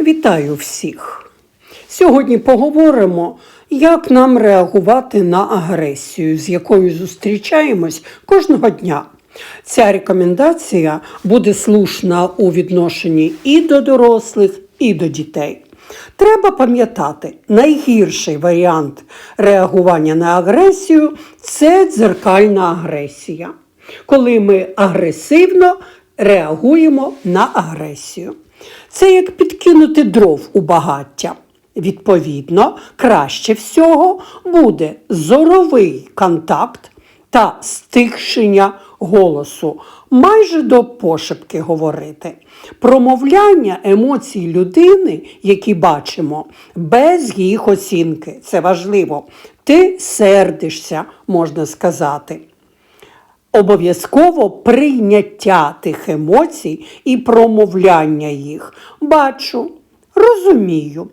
Вітаю всіх! Сьогодні поговоримо, як нам реагувати на агресію, з якою зустрічаємось кожного дня. Ця рекомендація буде слушна у відношенні і до дорослих, і до дітей. Треба пам'ятати, найгірший варіант реагування на агресію це дзеркальна агресія, коли ми агресивно реагуємо на агресію. Це як підкинути дров у багаття. Відповідно, краще всього буде зоровий контакт та стихшення голосу, майже до пошепки говорити. Промовляння емоцій людини, які бачимо, без їх оцінки. Це важливо. Ти сердишся, можна сказати. Обов'язково прийняття тих емоцій і промовляння їх. Бачу, розумію.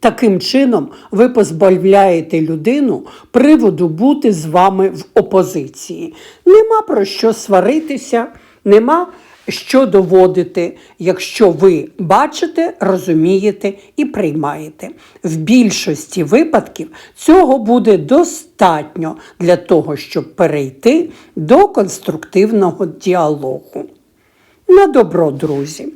Таким чином, ви позбавляєте людину приводу бути з вами в опозиції. Нема про що сваритися, нема що доводити, якщо ви бачите, розумієте і приймаєте. В більшості випадків цього буде достатньо для того, щоб перейти до конструктивного діалогу. На добро, друзі!